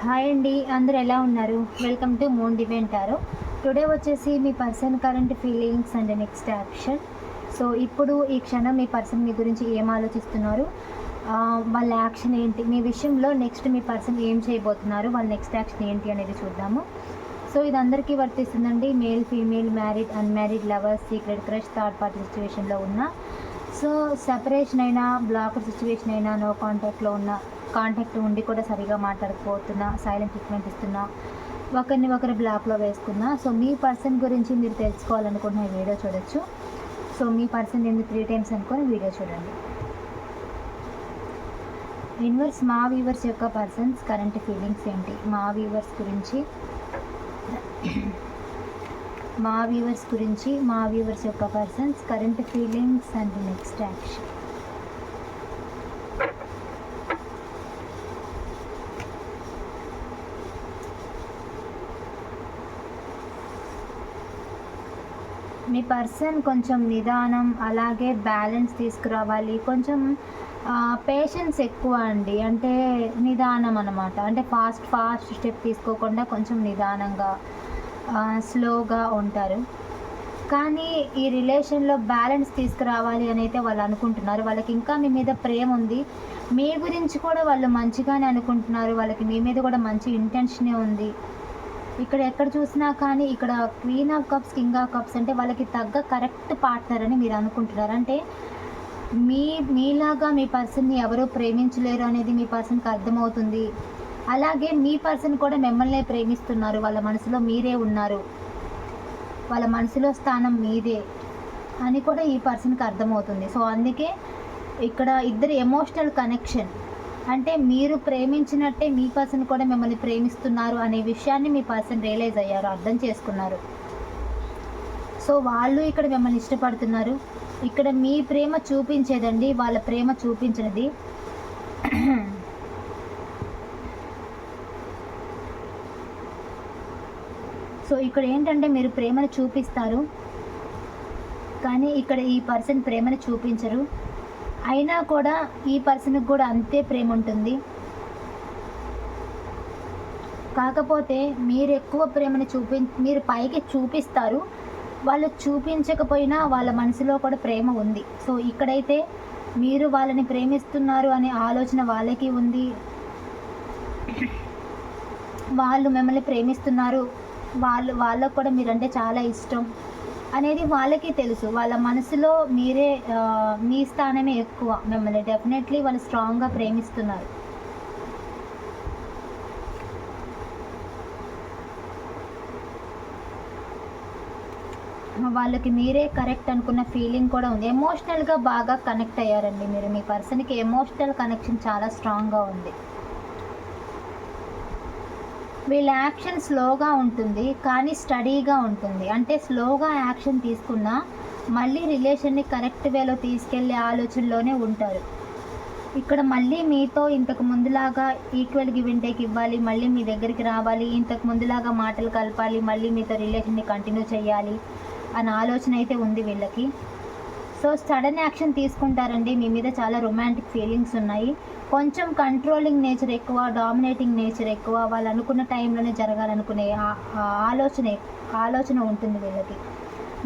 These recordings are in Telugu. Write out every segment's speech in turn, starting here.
హాయ్ అండి అందరు ఎలా ఉన్నారు? Welcome to moon divine tarot today వచ్చేసి మీ person current feelings and next action so ఇప్పుడు ఈ క్షణం మీ పర్సన్ మీ గురించి ఏం ఆలోచిస్తున్నారు? వాళ్ళ యాక్షన్ ఏంటి? మీ విషయంలో నెక్స్ట్ మీ పర్సన్ ఏం చేయబోతున్నారు? వాళ్ళ నెక్స్ట్ యాక్షన్ ఏంటి అనేది చూద్దాము. సో ఇది అందరికీ వర్తిస్తుందండి. Male female married unmarried lovers secret crush third party సిచ్యువేషన్లో ఉన్న. సో సెపరేషన్ అయినా బ్లాక్ సిచ్యువేషన్ అయినా నో కాంటాక్ట్లో ఉన్న కాంటాక్ట్ ఉండి కూడా సరిగా మాట్లాడకపోతున్నా సైలెంట్ ట్రీట్మెంట్ ఇస్తున్నా ఒకరిని ఒకరు బ్లాక్లో వేసుకున్నా. సో మీ పర్సన్ గురించి మీరు తెలుసుకోవాలనుకుంటున్న వీడియో చూడొచ్చు. సో మీ పర్సన్ నేను త్రీ టైమ్స్ అనుకొని వీడియో చూడండి. ఇన్వర్స్ మా వీవర్స్ యొక్క పర్సన్స్ కరెంట్ ఫీలింగ్స్ ఏంటి? మా వీవర్స్ గురించి మా వ్యూవర్స్ గురించి మా వ్యూవర్స్ యొక్క persons current feelings and next action me person కొంచెం నిదానం అలాగే బ్యాలెన్స్ తీసుకురావాలి. కొంచెం పేషెన్స్ ఎక్కువ అండి. అంటే నిదానం అనమాట అంటే ఫాస్ట్ ఫాస్ట్ స్టెప్ తీసుకోకుండా కొంచెం నిదానంగా స్లోగా ఉంటారు. కానీ ఈ రిలేషన్లో బ్యాలెన్స్ తీసుకురావాలి అని అయితే వాళ్ళు అనుకుంటున్నారు. వాళ్ళకి ఇంకా మీ మీద ప్రేమ ఉంది. మీ గురించి కూడా వాళ్ళు మంచిగానే అనుకుంటున్నారు. వాళ్ళకి మీ మీద కూడా మంచి ఇంటెన్షనే ఉంది. ఇక్కడ ఎక్కడ చూసినా కానీ ఇక్కడ queen of cups king of cups అంటే వాళ్ళకి తగ్గ కరెక్ట్ పార్ట్నర్ అని మీరు అనుకుంటున్నారు. అంటే మీ మీలాగా మీ పర్సన్ని ఎవరూ ప్రేమించలేరు అనేది మీ పర్సన్కి అర్థమవుతుంది. అలాగే మీ పర్సన్ కూడా మిమ్మల్నే ప్రేమిస్తున్నారు. వాళ్ళ మనసులో మీరే ఉన్నారు. వాళ్ళ మనసులో స్థానం మీదే అని కూడా ఈ పర్సన్కి అర్థమవుతుంది. సో అందుకే ఇక్కడ ఇద్దరు ఎమోషనల్ కనెక్షన్ అంటే మీరు ప్రేమించినట్టే మీ పర్సన్ కూడా మిమ్మల్ని ప్రేమిస్తున్నారు అనే విషయాన్ని మీ పర్సన్ రియలైజ్ అయ్యారు అర్థం చేసుకున్నారు. సో వాళ్ళు ఇక్కడ మిమ్మల్ని ఇష్టపడుతున్నారు. ఇక్కడ మీ ప్రేమ చూపించేదండి వాళ్ళ ప్రేమ చూపించినది. సో ఇక్కడ ఏంటంటే మీరు ప్రేమను చూపిస్తారు. కానీ ఇక్కడ ఈ పర్సన్ ప్రేమను చూపించరు. అయినా కూడా ఈ పర్సన్కి కూడా అంతే ప్రేమ ఉంటుంది. కాకపోతే మీరు ఎక్కువ ప్రేమను చూపి మీరు పైకి చూపిస్తారు. వాళ్ళు చూపించకపోయినా వాళ్ళ మనసులో కూడా ప్రేమ ఉంది. సో ఇక్కడైతే మీరు వాళ్ళని ప్రేమిస్తున్నారు అనే ఆలోచన వాళ్ళకి ఉంది. వాళ్ళు మిమ్మల్ని ప్రేమిస్తున్నారు. వాళ్ళు వాళ్ళకు కూడా మీరంటే చాలా ఇష్టం. అనేది వాళ్ళకి తెలుసు. వాళ్ళ మనసులో మీరే మీ స్థానమే ఎక్కువ మిమ్మల్ని. డెఫినెట్లీ వాళ్ళు స్ట్రాంగ్గా ప్రేమిస్తున్నారు. వాళ్ళకి మీరే కరెక్ట్ అనుకున్న ఫీలింగ్ కూడా ఉంది. ఎమోషనల్గా బాగా కనెక్ట్ అయ్యారండి మీరు. మీ పర్సన్కి ఎమోషనల్ కనెక్షన్ చాలా స్ట్రాంగ్గా ఉంది. వీళ్ళ యాక్షన్ స్లోగా ఉంటుంది కానీ స్టడీగా ఉంటుంది. అంటే స్లోగా యాక్షన్ తీసుకున్నా మళ్ళీ రిలేషన్ని కరెక్ట్ వేలో తీసుకెళ్ళే ఆలోచనలోనే ఉంటారు. ఇక్కడ మళ్ళీ మీతో ఇంతకు ముందులాగా ఈక్వల్ గివ్ అండ్ టేక్ ఇవ్వాలి మళ్ళీ మీ దగ్గరికి రావాలి ఇంతకు ముందులాగా మాటలు కలపాలి మళ్ళీ మీతో రిలేషన్ని కంటిన్యూ చేయాలి అనే ఆలోచన అయితే ఉంది వీళ్ళకి. సో సడన్ యాక్షన్ తీసుకుంటారండి. మీ మీద చాలా రొమాంటిక్ ఫీలింగ్స్ ఉన్నాయి. కొంచెం కంట్రోలింగ్ నేచర్ ఎక్కువ డామినేటింగ్ నేచర్ ఎక్కువ వాళ్ళు అనుకున్న టైంలోనే జరగాలనుకునే ఆ- ఆలోచన ఆలోచన ఉంటుంది వీళ్ళకి.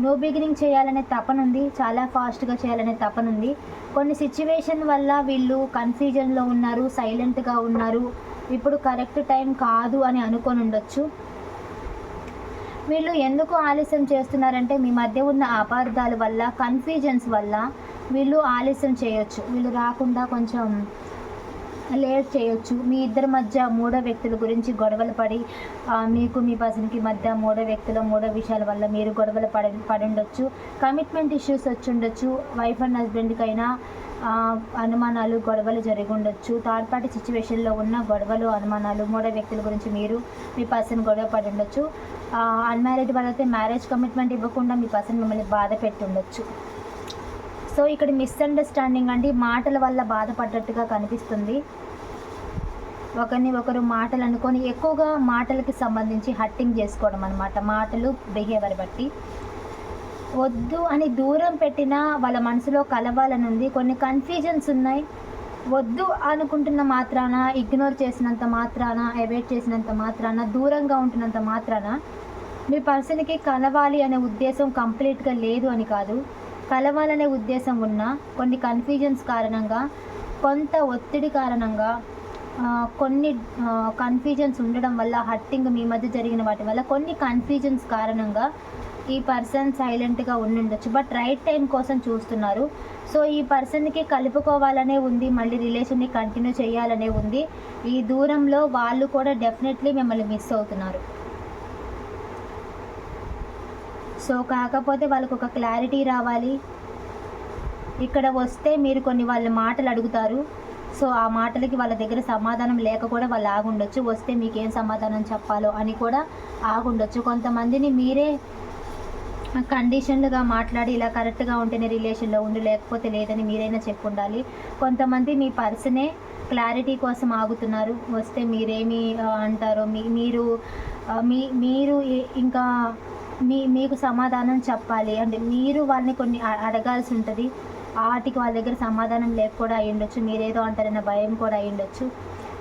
నో బిగినింగ్ చేయాలనే తపన ఉంది చాలా ఫాస్ట్గా చేయాలనే తపన ఉంది. కొన్ని సిచ్యువేషన్ వల్ల వీళ్ళు కన్ఫ్యూజన్లో ఉన్నారు సైలెంట్గా ఉన్నారు. ఇప్పుడు కరెక్ట్ టైం కాదు అని అనుకొని ఉండొచ్చు. వీళ్ళు ఎందుకు ఆలస్యం చేస్తున్నారంటే మీ మధ్య ఉన్న అపార్థాల వల్ల కన్ఫ్యూజన్స్ వల్ల వీళ్ళు ఆలస్యం చేయొచ్చు. వీళ్ళు రాకుండా కొంచెం లేట్ చేయొచ్చు. మీ ఇద్దరి మధ్య మూడో వ్యక్తుల గురించి గొడవలు పడి మీకు మీ పర్సన్కి మధ్య మూడో వ్యక్తుల మూడో విషయాల వల్ల మీరు గొడవలు పడి పడి ఉండొచ్చు కమిట్మెంట్ ఇష్యూస్ వచ్చి ఉండొచ్చు వైఫ్ అండ్ హస్బెండ్కైనా అనుమానాలు గొడవలు జరిగి ఉండొచ్చు థర్డ్ పార్టీ సిచ్యువేషన్లో ఉన్న గొడవలు అనుమానాలు మూడో వ్యక్తుల గురించి మీరు మీ పర్సన్ గొడవ పడి ఉండొచ్చు అన్మ్యారీడ్ వాళ్ళైతే మ్యారేజ్ కమిట్మెంట్ ఇవ్వకుండా మీ పర్సన్ మిమ్మల్ని బాధ పెట్టి ఉండొచ్చు సో ఇక్కడ మిస్అండర్స్టాండింగ్ అండి. మాటల వల్ల బాధపడ్డట్టుగా కనిపిస్తుంది. ఒకరిని ఒకరు మాటలు అనుకొని ఎక్కువగా మాటలకి సంబంధించి హట్టింగ్ చేసుకోవడం అనమాట మాటలు బిహేవియర్ బట్టి. వద్దు అని దూరం పెట్టినా వాళ్ళ మనసులో కలవాలని ఉంది కొన్ని కన్ఫ్యూజన్స్ ఉన్నాయి. వద్దు అనుకుంటున్న మాత్రాన ఇగ్నోర్ చేసినంత మాత్రాన అవాయిడ్ చేసినంత మాత్రాన దూరంగా ఉంటున్నంత మాత్రాన మీ పర్సన్కి కలవాలి అనే ఉద్దేశం కంప్లీట్గా లేదు అని కాదు. కలవాలనే ఉద్దేశం ఉన్న కొన్ని కన్ఫ్యూజన్స్ కారణంగా కొంత ఒత్తిడి కారణంగా కొన్ని కన్ఫ్యూజన్స్ ఉండడం వల్ల హట్టింగ్ మీ మధ్య జరిగిన వాటి వల్ల కొన్ని కన్ఫ్యూజన్స్ కారణంగా ఈ పర్సన్ సైలెంట్గా ఉండుండొచ్చు. బట్ రైట్ టైం కోసం చూస్తున్నారు. సో ఈ పర్సన్కి కలుపుకోవాలనే ఉంది. మళ్ళీ రిలేషన్ని కంటిన్యూ చేయాలనే ఉంది. ఈ దూరంలో వాళ్ళు కూడా డెఫినెట్లీ మిమ్మల్ని మిస్ అవుతున్నారు. సో కాకపోతే వాళ్ళకు ఒక క్లారిటీ రావాలి. ఇక్కడ వస్తే మీరు కొన్ని వాళ్ళ మాటలు అడుగుతారు. సో ఆ మాటలకి వాళ్ళ దగ్గర సమాధానం లేక కూడా వాళ్ళు ఆగుండొచ్చు. వస్తే మీకేం సమాధానం చెప్పాలో అని కూడా ఆగుండొచ్చు. కొంతమందిని మీరే కండిషన్లుగా మాట్లాడి ఇలా కరెక్ట్గా ఉంటేనే రిలేషన్లో ఉండి లేకపోతే లేదని మీరైనా చెప్పు ఉండాలి కొంతమంది మీ పర్సనే క్లారిటీ కోసం ఆగుతున్నారు. వస్తే మీరేమి అంటారో మీ మీరు మీ మీరు ఇంకా మీ మీకు సమాధానం చెప్పాలి. అంటే మీరు వాళ్ళని కొన్ని అడగాల్సి ఉంటుంది వాటికి వాళ్ళ దగ్గర సమాధానం లేక కూడా అయి మీరేదో అంటారన్న భయం కూడా అయ్యుండొచ్చు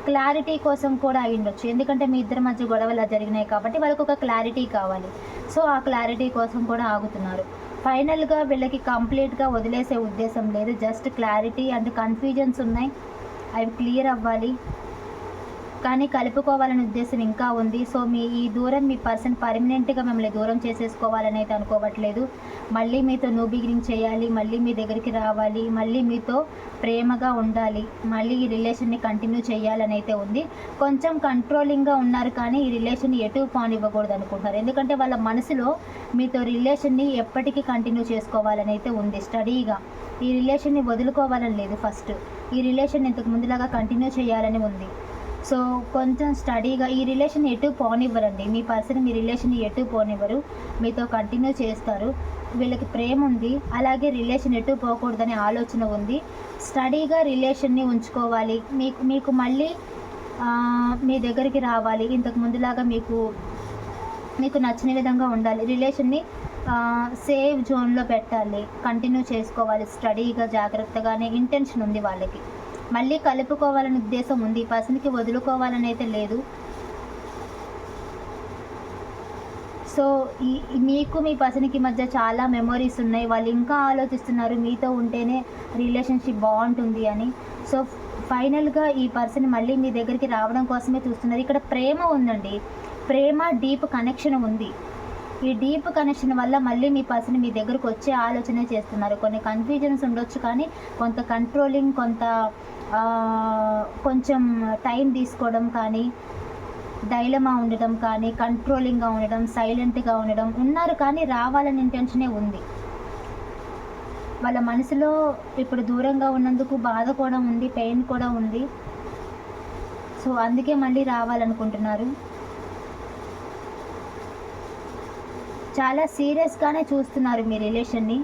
క్లారిటీ కోసం కూడా అయ్యుండొచ్చు ఎందుకంటే మీ ఇద్దరి మధ్య గొడవలు జరిగినాయి కాబట్టి వాళ్ళకి ఒక క్లారిటీ కావాలి. సో ఆ క్లారిటీ కోసం కూడా ఆగుతున్నారు. ఫైనల్గా వీళ్ళకి కంప్లీట్గా వదిలేసే ఉద్దేశం లేదు. జస్ట్ క్లారిటీ అండ్ కన్ఫ్యూజన్స్ ఉన్నాయి. అవి క్లియర్ అవ్వాలి. కానీ కలుపుకోవాలనే ఉద్దేశం ఇంకా ఉంది. సో మీ ఈ దూరం మీ పర్సన్ పర్మనెంట్గా మిమ్మల్ని దూరం చేసేసుకోవాలని అయితే అనుకోవట్లేదు. మళ్ళీ మీతో న్యూ బిగినింగ్ చేయాలి మళ్ళీ మీ దగ్గరికి రావాలి మళ్ళీ మీతో ప్రేమగా ఉండాలి మళ్ళీ ఈ రిలేషన్ని కంటిన్యూ చేయాలని అయితే ఉంది. కొంచెం కంట్రోలింగ్గా ఉన్నారు కానీ ఈ రిలేషన్ ఎటు పానివ్వకూడదు అనుకుంటున్నారు. ఎందుకంటే వాళ్ళ మనసులో మీతో రిలేషన్ని ఎప్పటికీ కంటిన్యూ చేసుకోవాలని అయితే ఉంది. స్టడీగా ఈ రిలేషన్ని వదులుకోవాలని లేదు ఫస్ట్. ఈ రిలేషన్ ఇంతకు ముందులాగా కంటిన్యూ చేయాలని ఉంది. సో కొంచెం స్టడీగా ఈ రిలేషన్ ఎటు పోనివ్వరండి. మీ పర్సన్ మీ రిలేషన్ ఎటు పోనివ్వరు. మీతో కంటిన్యూ చేస్తారు. వీళ్ళకి ప్రేమ ఉంది. అలాగే రిలేషన్ ఎటు పోకూడదనే ఆలోచన ఉంది. స్టడీగా రిలేషన్ని ఉంచుకోవాలి. మీకు మీకు మళ్ళీ మీ దగ్గరికి రావాలి. ఇంతకు ముందులాగా మీకు మీకు నచ్చిన విధంగా ఉండాలి. రిలేషన్ని సేవ్ జోన్లో పెట్టాలి. కంటిన్యూ చేసుకోవాలి. స్టడీగా జాగ్రత్తగానే ఇంటెన్షన్ ఉంది వాళ్ళకి. మళ్ళీ కలుపుకోవాలనే ఉద్దేశం ఉంది. పర్సన్కి వదులుకోవాలని అయితే లేదు. సో ఈ మీకు మీ పర్సన్కి మధ్య చాలా మెమొరీస్ ఉన్నాయి. వాళ్ళు ఇంకా ఆలోచిస్తున్నారు మీతో ఉంటేనే రిలేషన్షిప్ బాగుంటుంది అని. సో ఫైనల్గా ఈ పర్సన్ మళ్ళీ మీ దగ్గరికి రావడం కోసమే చూస్తున్నారు. ఇక్కడ ప్రేమ ఉందండి. ప్రేమ డీప్ కనెక్షన్ ఉంది. ఈ డీప్ కనెక్షన్ వల్ల మళ్ళీ మీ పర్సన్ మీ దగ్గరకు వచ్చే ఆలోచనే చేస్తున్నారు. కొన్ని కన్ఫ్యూజన్స్ ఉండొచ్చు కానీ కొంత కంట్రోలింగ్ కొంత కొంచెం టైం తీసుకోవడం కానీ డైలమా ఉండడం కానీ కంట్రోలింగ్గా ఉండడం సైలెంట్గా ఉండడం ఉన్నారు కానీ రావాలని ఇంటెన్షనే ఉంది. వాళ్ళ మనసులో ఇప్పుడు దూరంగా ఉన్నందుకు బాధ కూడా ఉంది పెయిన్ కూడా ఉంది. సో అందుకే మళ్ళీ రావాలనుకుంటున్నారు. చాలా సీరియస్గానే చూస్తున్నారు మీ రిలేషన్ని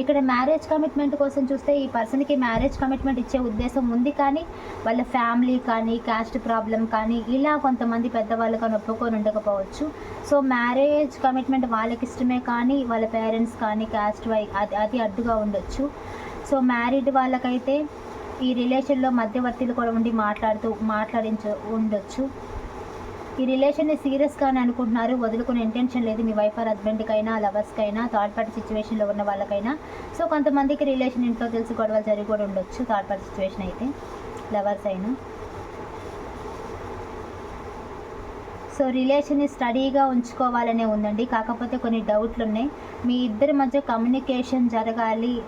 ఇక్కడ మ్యారేజ్ కమిట్మెంట్ కోసం చూస్తే ఈ పర్సన్కి మ్యారేజ్ కమిట్మెంట్ ఇచ్చే ఉద్దేశం ఉంది కానీ వాళ్ళ ఫ్యామిలీ కానీ క్యాస్ట్ ప్రాబ్లం కానీ ఇలా కొంతమంది పెద్దవాళ్ళు కానీ ఒప్పుకొని ఉండకపోవచ్చు. సో మ్యారేజ్ కమిట్మెంట్ వాళ్ళకి ఇష్టమే కానీ వాళ్ళ పేరెంట్స్ కానీ క్యాస్ట్ వై అది అది అడ్డుగా ఉండొచ్చు. సో మ్యారీడ్ వాళ్ళకైతే ఈ రిలేషన్లో మధ్యవర్తులు కూడా ఉండి మాట్లాడుతూ మాట్లాడించ ఉండొచ్చు. ఈ రిలేషన్ని సీరియస్గానే అనుకుంటున్నారు. వదులుకునే ఇంటెన్షన్ లేదు. మీ వైఫ్ ఆర్ హస్బెండ్కైనా లవర్స్కైనా థర్డ్ పార్టీ సిచ్యువేషన్లో ఉన్న వాళ్ళకైనా. సో కొంతమందికి రిలేషన్ ఇంట్లో తెలిసి గొడవలు జరిగి కూడా ఉండొచ్చు. థర్డ్ పార్టీ సిచ్యువేషన్ అయితే లవర్స్ అయినా. సో రిలేషన్ని స్టడీగా ఉంచుకోవాలనే ఉందండి. కాకపోతే కొన్ని డౌట్లు ఉన్నాయి. మీ ఇద్దరి మధ్య కమ్యూనికేషన్ జరగాలి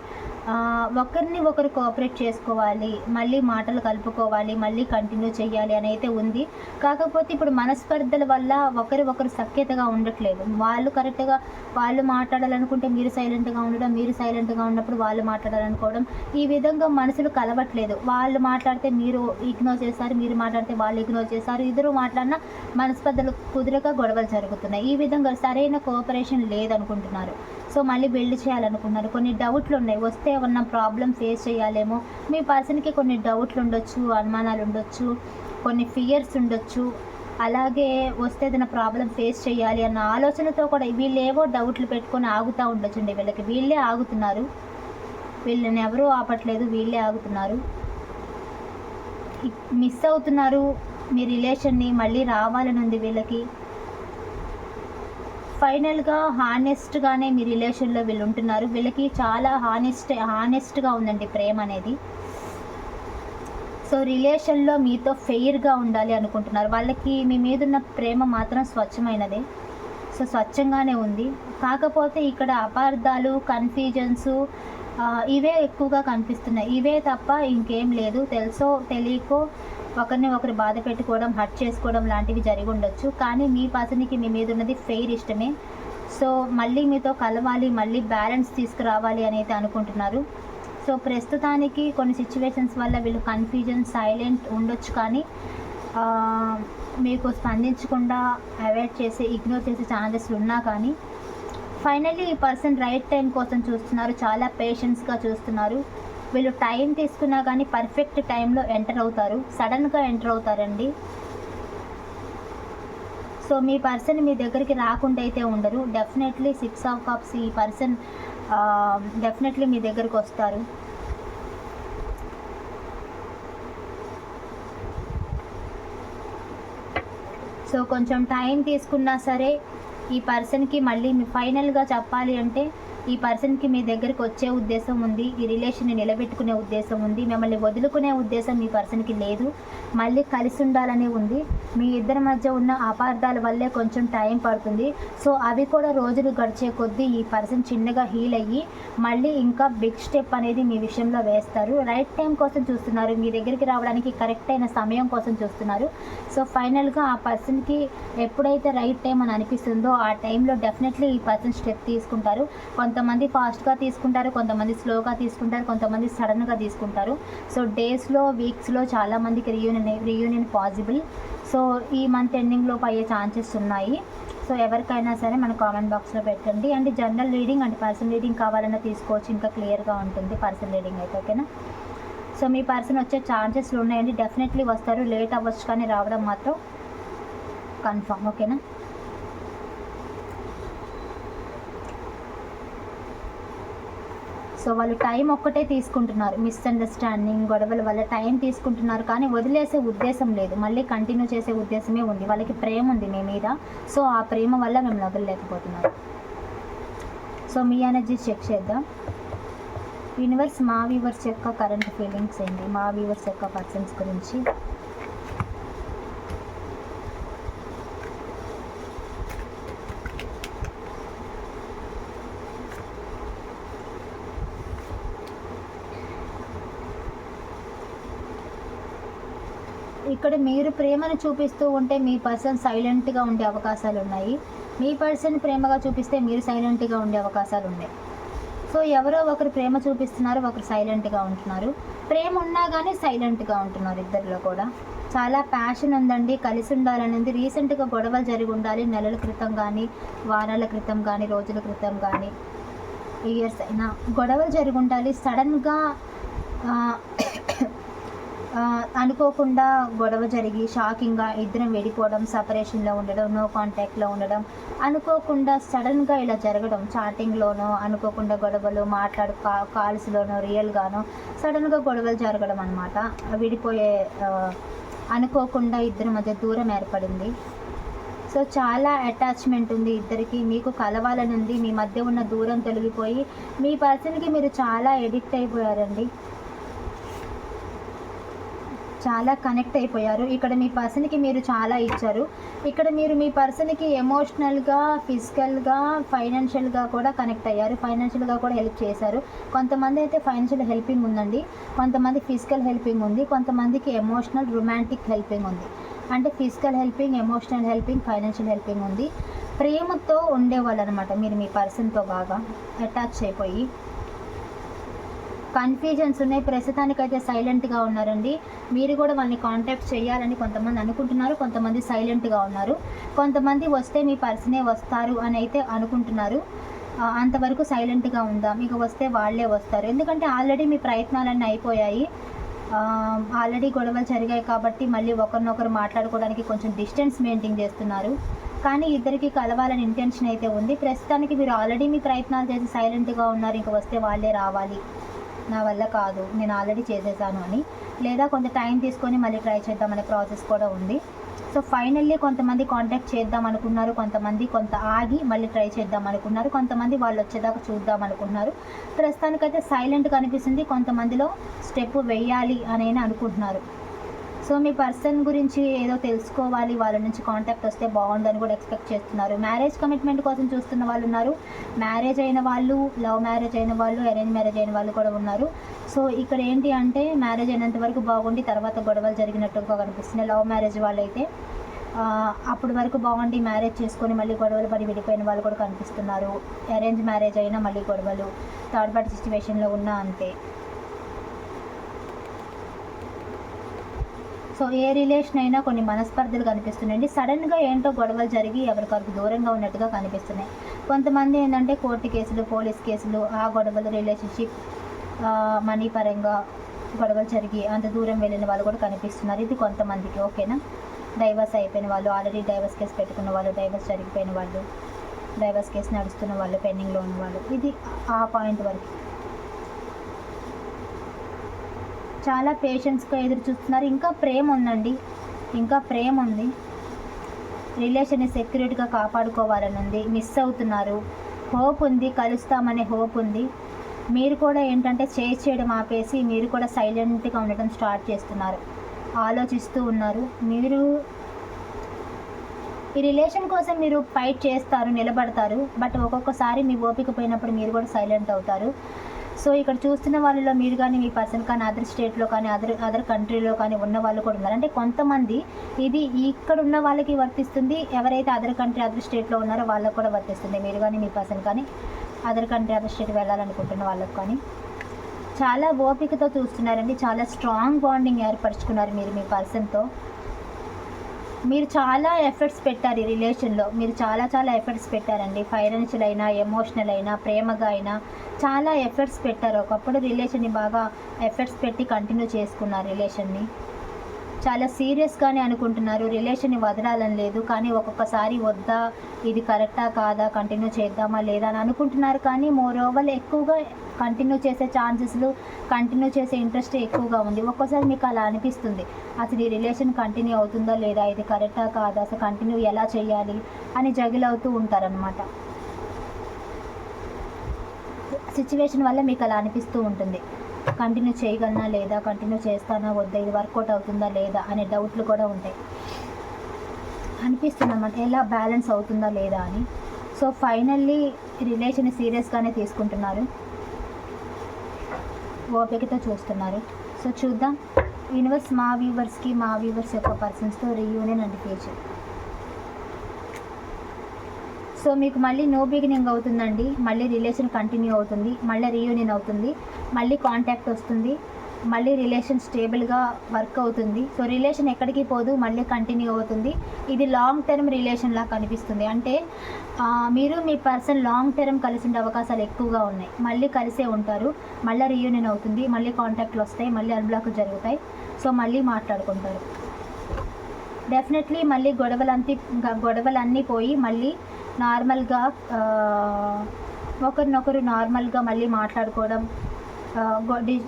ఒకరిని ఒకరు కోఆపరేట్ చేసుకోవాలి మళ్ళీ మాటలు కలుపుకోవాలి మళ్ళీ కంటిన్యూ చేయాలి అని అయితే ఉంది. కాకపోతే ఇప్పుడు మనస్పర్ధల వల్ల ఒకరి ఒకరు సఖ్యతగా ఉండట్లేదు. వాళ్ళు కరెక్ట్గా వాళ్ళు మాట్లాడాలనుకుంటే మీరు సైలెంట్గా ఉండడం మీరు సైలెంట్గా ఉన్నప్పుడు వాళ్ళు మాట్లాడాలనుకోవడం ఈ విధంగా మనసులు కలవట్లేదు. వాళ్ళు మాట్లాడితే మీరు ఇగ్నోర్ చేస్తారు మీరు మాట్లాడితే వాళ్ళు ఇగ్నోర్ చేస్తారు. ఇద్దరు మాట్లాడినా మనస్పర్ధలు కుదురక గొడవలు జరుగుతున్నాయి. ఈ విధంగా సరైన కోఆపరేషన్ లేదనుకుంటున్నారు. సో మళ్ళీ బిల్డ్ చేయాలనుకున్నారు. కొన్ని డౌట్లు ఉన్నాయి. వస్తే ఏమన్నా ప్రాబ్లం ఫేస్ చేయాలేమో. మీ పర్సన్కి కొన్ని డౌట్లు ఉండొచ్చు అనుమానాలు ఉండొచ్చు కొన్ని ఫియర్స్ ఉండొచ్చు. అలాగే వస్తే ఏదైనా ప్రాబ్లం ఫేస్ చేయాలి అన్న ఆలోచనతో కూడా వీళ్ళు ఏవో డౌట్లు పెట్టుకొని ఆగుతూ ఉండొచ్చండి వీళ్ళకి. వీళ్ళే ఆగుతున్నారు. వీళ్ళని ఎవరూ ఆపట్లేదు. వీళ్ళే ఆగుతున్నారు. మిస్ అవుతున్నారు. మీ రిలేషన్ని మళ్ళీ రావాలని ఉంది వీళ్ళకి. ఫైనల్గా హానెస్ట్గానే మీ రిలేషన్లో వీళ్ళు ఉంటున్నారు వీళ్ళకి చాలా హానెస్ట్ హానెస్ట్గా ఉందండి ప్రేమ అనేది. సో రిలేషన్లో మీతో ఫెయిర్గా ఉండాలి అనుకుంటున్నారు. వాళ్ళకి మీ మీద ఉన్న ప్రేమ మాత్రం స్వచ్ఛమైనదే. సో స్వచ్ఛంగానే ఉంది. కాకపోతే ఇక్కడ అపార్థాలు కన్ఫ్యూజన్స్ ఇవే ఎక్కువగా కనిపిస్తున్నాయి. ఇవే తప్ప ఇంకేం లేదు. తెలుసో తెలియకో ఒకరిని ఒకరు బాధ పెట్టుకోవడం హర్ట్ చేసుకోవడం లాంటివి జరిగి ఉండొచ్చు. కానీ మీ పర్సన్కి మీ మీద ఉన్నది ఫెయిర్ ఇష్టమే. సో మళ్ళీ మీతో కలవాలి మళ్ళీ బ్యాలెన్స్ తీసుకురావాలి అనేది అనుకుంటున్నారు. సో ప్రస్తుతానికి కొన్ని సిచ్యువేషన్స్ వల్ల వీళ్ళు కన్ఫ్యూజన్ సైలెంట్ ఉండొచ్చు కానీ మీకు స్పందించకుండా అవాయిడ్ చేసి ఇగ్నోర్ చేసే ఛాన్సెస్ ఉన్నా కానీ ఫైనల్లీ ఈ పర్సన్ రైట్ టైం కోసం చూస్తున్నారు. చాలా పేషెన్స్గా చూస్తున్నారు. వీళ్ళు టైం తీసుకున్నా కానీ పర్ఫెక్ట్ టైంలో ఎంటర్ అవుతారు. సడన్గా ఎంటర్ అవుతారండి. సో మీ పర్సన్ మీ దగ్గరికి రాకుండా అయితే ఉండరు. డెఫినెట్లీ సిక్స్ ఆఫ్ కప్స్ ఈ పర్సన్ డెఫినెట్లీ మీ దగ్గరికి వస్తారు. సో కొంచెం టైం తీసుకున్నా సరే ఈ పర్సన్కి మళ్ళీ మీ ఫైనల్గా చెప్పాలి అంటే ఈ పర్సన్కి మీ దగ్గరికి వచ్చే ఉద్దేశం ఉంది ఈ రిలేషన్ని నిలబెట్టుకునే ఉద్దేశం ఉంది మిమ్మల్ని వదులుకునే ఉద్దేశం మీ పర్సన్కి లేదు. మళ్ళీ కలిసి ఉండాలని ఉంది. మీ ఇద్దరి మధ్య ఉన్న అపార్థాల వల్లే కొంచెం టైం పడుతుంది. సో అవి కూడా రోజులు గడిచే కొద్దీ ఈ పర్సన్ చిన్నగా హీల్ అయ్యి మళ్ళీ ఇంకా బిగ్ స్టెప్ అనేది మీ విషయంలో వేస్తారు. రైట్ టైం కోసం చూస్తున్నారు. మీ దగ్గరికి రావడానికి కరెక్ట్ అయిన సమయం కోసం చూస్తున్నారు. సో ఫైనల్గా ఆ పర్సన్కి ఎప్పుడైతే రైట్ టైం అని అనిపిస్తుందో ఆ టైంలో డెఫినెట్లీ ఈ పర్సన్ స్టెప్ తీసుకుంటారు. కొంతమంది ఫాస్ట్గా తీసుకుంటారు కొంతమంది స్లోగా తీసుకుంటారు కొంతమంది సడన్గా తీసుకుంటారు. సో డేస్లో వీక్స్లో చాలామందికి రీయూనియన్ రీయూనియన్ పాసిబుల్ సో ఈ మంత్ ఎండింగ్లోపు అయ్యే ఛాన్సెస్ ఉన్నాయి. సో ఎవరికైనా సరే మన కామెంట్ బాక్స్లో పెట్టండి. And general reading and person reading కావాలన్నా తీసుకోవచ్చు. ఇంకా క్లియర్గా ఉంటుంది పర్సన్ రీడింగ్ అయితే ఓకేనా సో మీ పర్సన్ వచ్చే ఛాన్సెస్లు ఉన్నాయండి. డెఫినెట్లీ వస్తారు. లేట్ అవ్వచ్చు కానీ రావడం మాత్రం కన్ఫామ్ ఓకేనా సో వాళ్ళు టైం ఒక్కటే తీసుకుంటున్నారు. మిస్అండర్స్టాండింగ్ గొడవల వల్ల టైం తీసుకుంటున్నారు. కానీ వదిలేసే ఉద్దేశం లేదు. మళ్ళీ కంటిన్యూ చేసే ఉద్దేశమే ఉంది. వాళ్ళకి ప్రేమ ఉంది మీ మీద. సో ఆ ప్రేమ వల్ల మేము వదలలేకపోతున్నారు. సో మీ ఎనర్జీ చెక్ చేద్దాం. యూనివర్స్ మా వ్యూవర్స్ యొక్క కరెంట్ ఫీలింగ్స్ ఏంటి? మా వ్యూవర్స్ యొక్క పర్సన్స్ గురించి. ఇక్కడ మీరు ప్రేమను చూపిస్తూ ఉంటే మీ పర్సన్ సైలెంట్గా ఉండే అవకాశాలు ఉన్నాయి. మీ పర్సన్ ప్రేమగా చూపిస్తే మీరు సైలెంట్గా ఉండే అవకాశాలు ఉన్నాయి. సో ఎవరో ఒకరు ప్రేమ చూపిస్తున్నారు ఒకరు సైలెంట్గా ఉంటున్నారు. ప్రేమ ఉన్నా కానీ సైలెంట్గా ఉంటున్నారు ఇద్దరిలో కూడా. చాలా ప్యాషన్ ఉందండి. కలిసి ఉండాలనేది రీసెంట్గా గొడవలు జరిగి ఉండాలి. నెలల క్రితం కానీ వారాల క్రితం కానీ రోజుల క్రితం కానీ ఇయర్స్ అయినా గొడవలు జరిగి ఉండాలి. సడన్గా అనుకోకుండా గొడవ జరిగి షాకింగ్గా ఇద్దరం వెళ్ళిపోవడం సపరేషన్లో ఉండడం నో కాంటాక్ట్లో ఉండడం అనుకోకుండా సడన్గా ఇలా జరగడం చాటింగ్లోనో అనుకోకుండా గొడవలు మాట్లాడు కా కాల్స్లోనో రియల్గానో సడన్గా గొడవలు జరగడం అనమాట విడిపోయే అనుకోకుండా ఇద్దరి మధ్య దూరం ఏర్పడింది. సో చాలా అటాచ్మెంట్ ఉంది ఇద్దరికి. మీకు కలవాలని ఉంది మీ మధ్య ఉన్న దూరం తొలగిపోయి మీ పర్సన్కి మీరు చాలా ఎడిక్ట్ అయిపోయారండి. చాలా కనెక్ట్ అయిపోయారు. ఇక్కడ మీ పర్సన్కి మీరు చాలా ఇచ్చారు. ఇక్కడ మీరు మీ పర్సన్కి ఎమోషనల్గా ఫిజికల్గా ఫైనాన్షియల్గా కూడా కనెక్ట్ అయ్యారు. ఫైనాన్షియల్గా కూడా హెల్ప్ చేశారు. కొంతమంది అయితే ఫైనాన్షియల్ హెల్పింగ్ ఉందండి. కొంతమంది ఫిజికల్ హెల్పింగ్ ఉంది. కొంతమందికి ఎమోషనల్ రొమాంటిక్ హెల్పింగ్ ఉంది. అంటే physical helping emotional helping financial helping ఉంది. ప్రేమతో ఉండేవాళ్ళు అనమాట మీరు మీ పర్సన్తో బాగా. అటాచ్ అయిపోయి. కన్ఫ్యూజన్స్ ఉన్నాయి. ప్రస్తుతానికైతే సైలెంట్గా ఉన్నారండి. మీరు కూడా వాళ్ళని కాంటాక్ట్ చేయాలని కొంతమంది అనుకుంటున్నారు. కొంతమంది సైలెంట్గా ఉన్నారు. కొంతమంది వస్తే మీ పర్సనే వస్తారు అని అయితే అనుకుంటున్నారు. అంతవరకు సైలెంట్గా ఉందాం. మీకు వస్తే వాళ్ళే వస్తారు. ఎందుకంటే ఆల్రెడీ మీ ప్రయత్నాలన్నీ అయిపోయాయి. ఆల్రెడీ గొడవలు జరిగాయి కాబట్టి మళ్ళీ ఒకరినొకరు మాట్లాడుకోవడానికి కొంచెం డిస్టెన్స్ మెయింటైన్ చేస్తున్నారు. కానీ ఇద్దరికి కలవాలని ఇంటెన్షన్ అయితే ఉంది. ప్రస్తుతానికి మీరు ఆల్రెడీ మీ ప్రయత్నాలు చేసి సైలెంట్గా ఉన్నారు. ఇంక వస్తే వాళ్ళే రావాలి. నా వల్ల కాదు నేను ఆల్రెడీ చేసేసాను అని. లేదా కొంత టైం తీసుకొని మళ్ళీ ట్రై చేద్దామనే ప్రాసెస్ కూడా ఉంది. సో ఫైనల్లీ కొంతమంది కాంటాక్ట్ చేద్దాం అనుకున్నారు కొంతమంది కొంత ఆగి మళ్ళీ ట్రై చేద్దాం అనుకున్నారు కొంతమంది వాళ్ళు వచ్చేదాకా చూద్దాం అనుకున్నారు. ప్రస్తుతానికైతే సైలెంట్గా అనిపిస్తుంది కొంతమందిలో స్టెప్ వేయాలి అని అనుకుంటున్నారు. సో మీ పర్సన్ గురించి ఏదో తెలుసుకోవాలి వాళ్ళ నుంచి కాంటాక్ట్ వస్తే బాగుందని కూడా ఎక్స్పెక్ట్ చేస్తున్నారు. మ్యారేజ్ కమిట్మెంట్ కోసం చూస్తున్న వాళ్ళు ఉన్నారు. మ్యారేజ్ అయిన వాళ్ళు లవ్ మ్యారేజ్ అయిన వాళ్ళు అరేంజ్ మ్యారేజ్ అయిన వాళ్ళు కూడా ఉన్నారు. సో ఇక్కడ ఏంటి అంటే మ్యారేజ్ అయినంత వరకు బాగుండి తర్వాత గొడవలు జరిగినట్టుగా కనిపిస్తున్నాయి. లవ్ మ్యారేజ్ వాళ్ళైతే అప్పటి వరకు బాగుండి మ్యారేజ్ చేసుకొని మళ్ళీ గొడవలు పడి విడిపోయిన వాళ్ళు కూడా కనిపిస్తున్నారు. అరేంజ్ మ్యారేజ్ అయినా మళ్ళీ గొడవలు థర్డ్ పార్టీ సిచ్యువేషన్లో ఉన్నా అంతే. సో ఏ రిలేషన్ అయినా కొన్ని మనస్పర్ధలు కనిపిస్తున్నాయండి. సడన్గా ఏంటో గొడవలు జరిగి ఎవరికొరకు దూరంగా ఉన్నట్టుగా కనిపిస్తున్నాయి. కొంతమంది ఏంటంటే కోర్టు కేసులు పోలీస్ కేసులు ఆ గొడవలు రిలేషన్షిప్ మనీ పరంగా గొడవలు జరిగి అంత దూరం వెళ్ళిన వాళ్ళు కూడా కనిపిస్తున్నారు. ఇది కొంతమందికి ఓకేనా డైవర్స్ అయిపోయిన వాళ్ళు ఆల్రెడీ డైవర్స్ కేసు పెట్టుకున్న వాళ్ళు డైవర్స్ జరిగిపోయిన వాళ్ళు డైవర్స్ కేసు నడుస్తున్న వాళ్ళు పెండింగ్లో ఉన్న వాళ్ళు. ఇది ఆ పాయింట్ వరకు. చాలా పేషెన్స్గా ఎదురు చూస్తున్నారు. ఇంకా ప్రేమ ఉందండి. ఇంకా ప్రేమ ఉంది. రిలేషన్ని సెక్యూరిటీగా కాపాడుకోవాలని ఉంది. మిస్ అవుతున్నారు. హోప్ ఉంది. కలుస్తామనే హోప్ ఉంది. మీరు కూడా ఏంటంటే చేజ్ చేయడం ఆపేసి మీరు కూడా సైలెంట్గా ఉండటం స్టార్ట్ చేస్తున్నారు. ఆలోచిస్తూ ఉన్నారు. మీరు ఈ రిలేషన్ కోసం మీరు ఫైట్ చేస్తారు నిలబడతారు. బట్ ఒక్కొక్కసారి మీ ఓపిక పోయినప్పుడు మీరు కూడా సైలెంట్ అవుతారు. సో ఇక్కడ చూస్తున్న వాళ్ళలో మీరు కానీ మీ పర్సన్ కానీ అదర్ స్టేట్లో కానీ అదర్ అదర్ కంట్రీలో కానీ ఉన్న వాళ్ళు కూడా ఉన్నారు. అంటే కొంతమంది ఇది ఇక్కడ ఉన్న వాళ్ళకి వర్తిస్తుంది. ఎవరైతే అదర్ కంట్రీ అదర్ స్టేట్లో ఉన్నారో వాళ్ళకి కూడా వర్తిస్తుంది. మీరు కానీ మీ పర్సన్ కానీ అదర్ కంట్రీ అదర్ స్టేట్ వెళ్ళాలనుకుంటున్న వాళ్ళకు కానీ. చాలా ఓపికతో చూస్తున్నారండి. చాలా స్ట్రాంగ్ బాండింగ్ ఏర్పరచుకున్నారు మీరు మీ పర్సన్తో. మీరు చాలా ఎఫర్ట్స్ పెట్టారు ఈ రిలేషన్లో. మీరు చాలా చాలా ఎఫర్ట్స్ పెట్టారండి. ఫైనాన్షియల్ అయినా ఎమోషనల్ అయినా ప్రేమగా అయినా చాలా ఎఫర్ట్స్ పెట్టారు. ఒకప్పుడు రిలేషన్ని బాగా ఎఫర్ట్స్ పెట్టి కంటిన్యూ చేసుకున్నారు రిలేషన్ని. చాలా సీరియస్గానే అనుకుంటున్నారు. రిలేషన్ని వదలాలని లేదు. కానీ ఒక్కొక్కసారి వద్దా ఇది కరెక్టా కాదా కంటిన్యూ చేద్దామా లేదా అని అనుకుంటున్నారు. కానీ మోర్ ఓవర్ ఎక్కువగా కంటిన్యూ చేసే ఛాన్సెస్లు కంటిన్యూ చేసే ఇంట్రెస్ట్ ఎక్కువగా ఉంది. ఒక్కోసారి మీకు అలా అనిపిస్తుంది. అసలు ఈ రిలేషన్ కంటిన్యూ అవుతుందా లేదా? ఇది కరెక్టా కాదా? అసలు కంటిన్యూ ఎలా చేయాలి? అని జగిల్ అవుతూ ఉంటారనమాట సిచ్యువేషన్ వల్ల మీకు అలా అనిపిస్తూ ఉంటుంది. కంటిన్యూ చేయగలనా లేదా? కంటిన్యూ చేస్తానా? వద్దా? ఇది వర్కౌట్ అవుతుందా లేదా? అనే డౌట్లు కూడా ఉంటాయి. అనిపిస్తుంది అన్నమాట ఎలా బ్యాలెన్స్ అవుతుందా లేదా అని. సో ఫైనల్లీ రిలేషన్ సీరియస్గానే తీసుకుంటున్నారు. ఓపికతో చూస్తున్నారు. సో చూద్దాం. యూనివర్స్ మా వ్యూవర్స్కి మా వ్యూవర్స్ యొక్క పర్సన్స్తో రీయూనియన్ అండ్ ఫ్యూచర్ సో మీకు మళ్ళీ నో బిగినింగ్ అవుతుందండి. మళ్ళీ రిలేషన్ కంటిన్యూ అవుతుంది. మళ్ళీ రీయూనియన్ అవుతుంది. మళ్ళీ కాంటాక్ట్ వస్తుంది. మళ్ళీ రిలేషన్ స్టేబుల్గా వర్క్ అవుతుంది. సో రిలేషన్ ఎక్కడికి పోదు మళ్ళీ కంటిన్యూ అవుతుంది. ఇది లాంగ్ టర్మ్ రిలేషన్లా కనిపిస్తుంది. అంటే మీరు మీ పర్సన్ లాంగ్ టర్మ్ కలిసి ఉండే అవకాశాలు ఎక్కువగా ఉన్నాయి. మళ్ళీ కలిసే ఉంటారు. మళ్ళీ రీయూనియన్ అవుతుంది. మళ్ళీ కాంటాక్ట్లు వస్తాయి. మళ్ళీ అన్బ్లాక్ జరుగుతాయి. సో మళ్ళీ మాట్లాడుకుంటారు. డెఫినెట్లీ మళ్ళీ గొడవలంతి గొడవలన్నీ పోయి మళ్ళీ నార్మల్గా ఒకరినొకరు నార్మల్గా మళ్ళీ మాట్లాడుకోవడం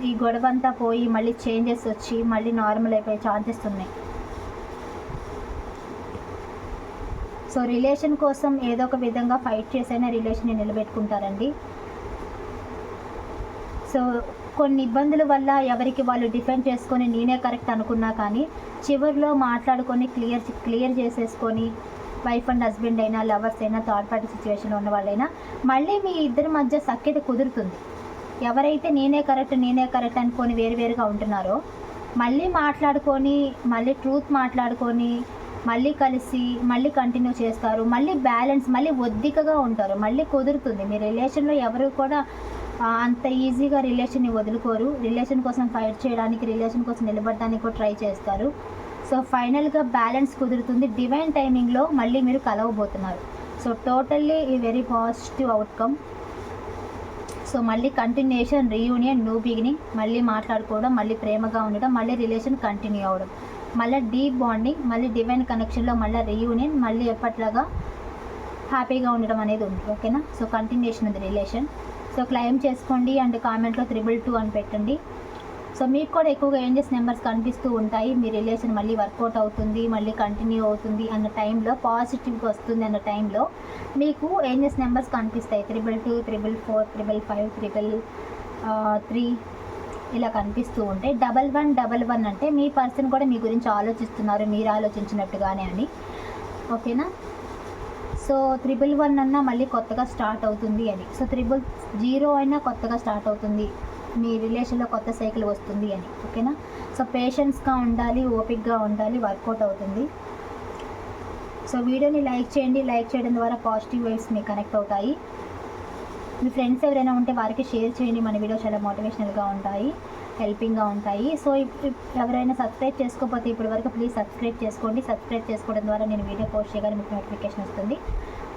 ఈ గొడవ అంతా పోయి మళ్ళీ చేంజెస్ వచ్చి మళ్ళీ నార్మల్ అయిపోయే ఛాన్సెస్ ఉన్నాయి. సో రిలేషన్ కోసం ఏదో ఒక విధంగా ఫైట్ చేసైనా రిలేషన్ని నిలబెట్టుకుంటారండి. సో కొన్ని ఇబ్బందుల వల్ల ఎవరికి వాళ్ళు డిఫెండ్ చేసుకొని నేనే కరెక్ట్ అనుకున్నా కానీ చివరిలో మాట్లాడుకొని క్లియర్ క్లియర్ చేసేసుకొని వైఫ్ అండ్ హస్బెండ్ అయినా లవర్స్ అయినా థర్డ్ పార్టీ సిచ్యువేషన్లో ఉన్న వాళ్ళైనా మళ్ళీ మీ ఇద్దరి మధ్య సఖ్యత కుదురుతుంది. ఎవరైతే నేనే కరెక్ట్ నేనే కరెక్ట్ అనుకొని వేరువేరుగా ఉంటున్నారో మళ్ళీ మాట్లాడుకొని మళ్ళీ ట్రూత్ మాట్లాడుకొని మళ్ళీ కలిసి మళ్ళీ కంటిన్యూ చేస్తారు మళ్ళీ బ్యాలెన్స్ మళ్ళీ ఒద్దికగా ఉంటారు మళ్ళీ కుదురుతుంది. మీ రిలేషన్లో ఎవరు కూడా అంత ఈజీగా రిలేషన్ని వదులుకోరు. రిలేషన్ కోసం ఫైట్ చేయడానికి రిలేషన్ కోసం నిలబడడానికి కూడా ట్రై చేస్తారు. సో ఫైనల్గా బ్యాలెన్స్ కుదురుతుంది. డివైన్ టైమింగ్లో మళ్ళీ మీరు కలవబోతున్నారు. సో టోటల్లీ ఈ వెరీ పాజిటివ్ అవుట్కమ్ సో మళ్ళీ కంటిన్యూషన్ రీయూనియన్ న్యూ బిగినింగ్ మళ్ళీ మాట్లాడుకోవడం మళ్ళీ ప్రేమగా ఉండడం మళ్ళీ రిలేషన్ కంటిన్యూ అవ్వడం మళ్ళీ డీప్ బాండింగ్ మళ్ళీ డివైన్ కనెక్షన్లో మళ్ళీ రీయూనియన్ మళ్ళీ ఎప్పట్లాగా హ్యాపీగా ఉండడం అనేది ఉంది. ఓకేనా సో కంటిన్యూషన్ ఉంది రిలేషన్ సో క్లెయిమ్ చేసుకోండి అండ్ కామెంట్లో త్రిబుల్ టూ అని పెట్టండి. సో మీకు కూడా ఎక్కువగా ఏంజెస్ నెంబర్స్ కనిపిస్తూ ఉంటాయి? మీ రిలేషన్ మళ్ళీ వర్కౌట్ అవుతుంది మళ్ళీ కంటిన్యూ అవుతుంది అన్న టైంలో పాజిటివ్గా వస్తుంది అన్న టైంలో మీకు ఏంజెస్ నెంబర్స్ కనిపిస్తాయి? Triple two triple four triple five triple three ఇలా కనిపిస్తూ ఉంటాయి డబల్ వన్ డబల్ వన్ అంటే మీ పర్సన్ కూడా మీ గురించి ఆలోచిస్తున్నారు మీరు ఆలోచించినట్టుగానే అని. ఓకేనా? సో త్రిబుల్ వన్ అన్నా మళ్ళీ కొత్తగా స్టార్ట్ అవుతుంది అని. సో త్రిబుల్ జీరో అయినా కొత్తగా స్టార్ట్ అవుతుంది. మీ రిలేషన్లో కొత్త సైకిల్ వస్తుంది అని ఓకేనా? సో పేషెన్స్గా ఉండాలి ఓపిక్గా ఉండాలి వర్కౌట్ అవుతుంది. సో వీడియోని లైక్ చేయండి లైక్ చేయడం ద్వారా పాజిటివ్ వైబ్స్ మీకు కనెక్ట్ అవుతాయి. మీ ఫ్రెండ్స్ ఎవరైనా ఉంటే వారికి షేర్ చేయండి మన వీడియో చాలా మోటివేషనల్గా ఉంటాయి హెల్పింగ్గా ఉంటాయి. సో ఎవరైనా సబ్స్క్రైబ్ చేసుకోకపోతే ఇప్పటి వరకు ప్లీజ్ సబ్స్క్రైబ్ చేసుకోండి. సబ్స్క్రైబ్ చేసుకోవడం ద్వారా నేను వీడియో పోస్ట్ చేయగానే మీకు నోటిఫికేషన్ వస్తుంది.